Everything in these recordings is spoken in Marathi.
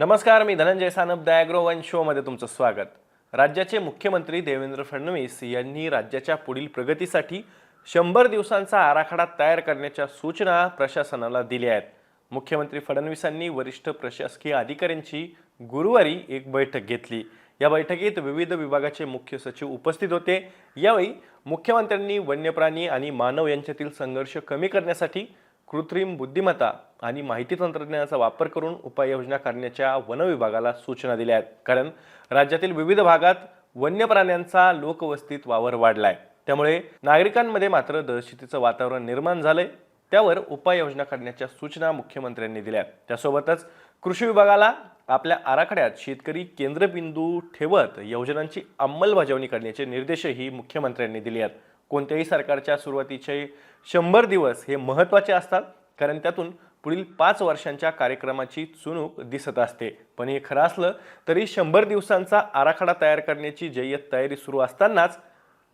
नमस्कार मी Dhananjay Sanap the agro one शोमध्ये तुमचं स्वागत. राज्याचे मुख्यमंत्री देवेंद्र फडणवीस यांनी राज्याच्या पुढील प्रगतीसाठी शंभर दिवसांचा आराखडा तयार करण्याच्या सूचना प्रशासनाला दिल्या आहेत. मुख्यमंत्री फडणवीसांनी वरिष्ठ प्रशासकीय अधिकाऱ्यांची गुरुवारी एक बैठक घेतली. या बैठकीत विविध विभागाचे मुख्य सचिव उपस्थित होते. यावेळी मुख्यमंत्र्यांनी वन्यप्राणी आणि मानव यांच्यातील संघर्ष कमी करण्यासाठी कृत्रिम बुद्धिमत्ता आणि माहिती तंत्रज्ञानाचा वापर करून उपाययोजना करण्याच्या वन विभागाला सूचना दिल्या आहेत. कारण राज्यातील विविध भागात वन्य प्राण्यांचा लोकवस्तीत वावर वाढलाय. त्यामुळे नागरिकांमध्ये मात्र दहशतीचं वातावरण निर्माण झालंय. त्यावर उपाययोजना करण्याच्या सूचना मुख्यमंत्र्यांनी दिल्या त्यासोबतच कृषी विभागाला आपल्या आराखड्यात शेतकरी केंद्रबिंदू ठेवत योजनांची अंमलबजावणी करण्याचे निर्देशही मुख्यमंत्र्यांनी दिले आहेत. कोणत्याही सरकारच्या सुरुवातीचे शंभर दिवस हे महत्त्वाचे असतात. कारण त्यातून पुढील पाच वर्षांच्या कार्यक्रमाची चुणूक दिसत असते. पण हे खरं असलं तरी शंभर दिवसांचा आराखडा तयार करण्याची जय्यत तयारी सुरू असतानाच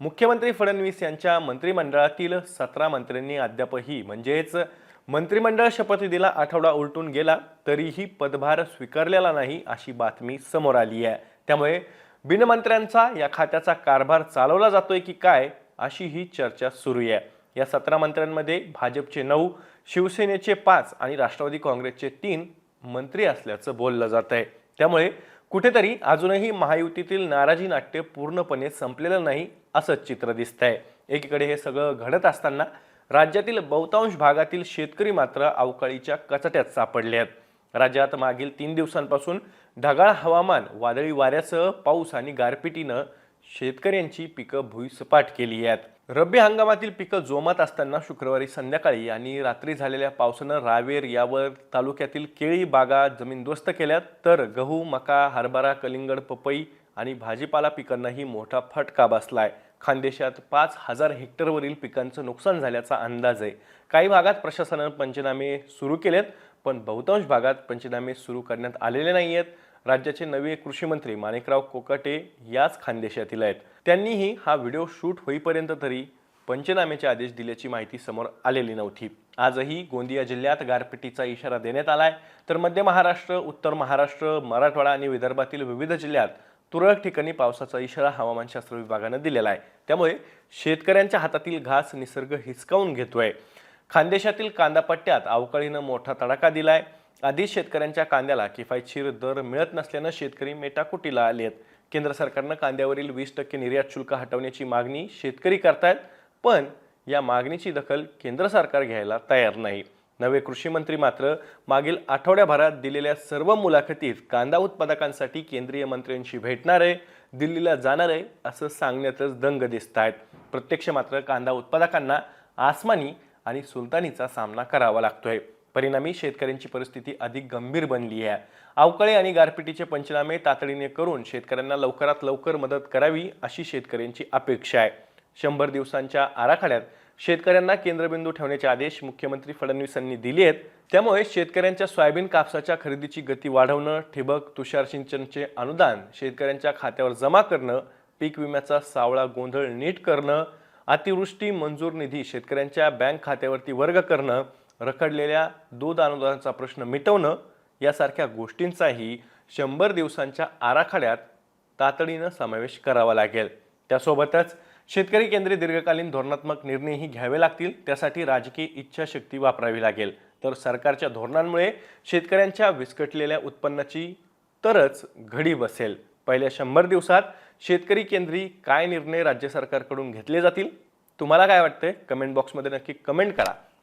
मुख्यमंत्री फडणवीस यांच्या मंत्रिमंडळातील सतरा मंत्र्यांनी अद्यापही म्हणजेच मंत्रिमंडळ शपथविधीला आठवडा उलटून गेला तरीही पदभार स्वीकारलेला नाही अशी बातमी समोर आली आहे. त्यामुळे बिनमंत्र्यांचा या खात्याचा कारभार चालवला जातोय की काय अशी ही चर्चा सुरू आहे. या सतरा मंत्र्यांमध्ये भाजपचे नऊ शिवसेनेचे पाच आणि राष्ट्रवादी काँग्रेसचे तीन मंत्री असल्याचं बोललं जात आहे त्यामुळे कुठेतरी अजूनही महायुतीतील नाराजी नाट्य पूर्णपणे संपलेलं नाही असंच चित्र दिसतंय. एकीकडे हे सगळं घडत असताना राज्यातील बहुतांश भागातील शेतकरी मात्र अवकाळीच्या कचट्यात सापडले आहेत. राज्यात मागील तीन दिवसांपासून ढगाळ हवामान वादळी वाऱ्यासह पाऊस आणि गारपिटीनं शेतकऱ्यांची पिकं भुईसपाट केली आहेत. रब्बी हंगामातील पिकं जोमात असताना शुक्रवारी संध्याकाळी आणि रात्री झालेल्या पावसानं रावेर यावर तालुक्यातील केळी बागा जमीनदोस्त केल्यात. तर गहू मका हरभरा कलिंगड पपई आणि भाजीपाला पिकांनाही मोठा फटका बसलाय. खानदेशात पाच हजार हेक्टरवरील पिकांचं नुकसान झाल्याचा अंदाज आहे. काही भागात प्रशासनानं पंचनामे सुरू केलेत पण बहुतांश भागात पंचनामे सुरू करण्यात आलेले नाही आहेत राज्याचे नवे कृषी मंत्री माणिकराव कोकाटे याच खानदेशातील आहेत. त्यांनीही हा व्हिडिओ शूट होईपर्यंत तरी पंचनाम्याचे आदेश दिल्याची माहिती समोर आलेली नव्हती. आजही गोंदिया जिल्ह्यात गारपिटीचा इशारा देण्यात आलाय. तर मध्य महाराष्ट्र उत्तर महाराष्ट्र मराठवाडा आणि विदर्भातील विविध जिल्ह्यात तुरळक ठिकाणी पावसाचा इशारा हवामानशास्त्र विभागानं दिलेला आहे. त्यामुळे शेतकऱ्यांच्या हातातील घास निसर्ग हिसकावून घेतोय. खानदेशातील कांदा पट्ट्यात अवकाळीनं मोठा तडाखा दिलाय. आधीच शेतकऱ्यांच्या कांद्याला किफायतशीर दर मिळत नसल्यानं शेतकरी मेटाकुटीला आले आहेत. केंद्र सरकारनं कांद्यावरील वीस टक्के निर्यात शुल्क हटवण्याची मागणी शेतकरी करतायत पण या मागणीची दखल केंद्र सरकार घ्यायला तयार नाही. नवे कृषी मंत्री मात्र मागील आठवड्याभरात दिलेल्या सर्व मुलाखतीत कांदा उत्पादकांसाठी केंद्रीय मंत्र्यांशी भेटणार आहे दिल्लीला जाणार आहे असं सांगण्यातच दंग दिसत आहेत प्रत्यक्ष मात्र कांदा उत्पादकांना आसमानी आणि सुलतानीचा सामना करावा लागतोय. परिणामी शेतकऱ्यांची परिस्थिती अधिक गंभीर बनली आहे. अवकाळी आणि गारपिटीचे पंचनामे तातडीने करून शेतकऱ्यांना लवकरात लवकर मदत करावी अशी शेतकऱ्यांची अपेक्षा आहे. शंभर दिवसांच्या आराखड्यात शेतकऱ्यांना केंद्रबिंदू ठेवण्याचे आदेश मुख्यमंत्री फडणवीसांनी दिले आहेत. त्यामुळे शेतकऱ्यांच्या सोयाबीन कापसाच्या खरेदीची गती वाढवणं ठिबक तुषार सिंचनचे अनुदान शेतकऱ्यांच्या खात्यावर जमा करणं पीक विम्याचा सावळा गोंधळ नीट करणं अतिवृष्टी मंजूर निधी शेतकऱ्यांच्या बँक खात्यावरती वर्ग करणं रखडलेल्या दूध अनुदानाचा प्रश्न मिटवणं यासारख्या गोष्टींचाही शंभर दिवसांच्या आराखड्यात तातडीनं समावेश करावा लागेल. त्यासोबतच शेतकरी केंद्रीय दीर्घकालीन धोरणात्मक निर्णयही घ्यावे लागतील त्यासाठी राजकीय इच्छाशक्ती वापरावी लागेल. तर सरकारच्या धोरणांमुळे शेतकऱ्यांच्या विस्कटलेल्या उत्पन्नाची तरच घडी बसेल. पहिल्या शंभर दिवसात शेतकरी केंद्री काय निर्णय राज्य सरकारकडून घेतले जातील? तुम्हाला काय वाटतंय? कमेंट बॉक्समध्ये नक्की कमेंट करा.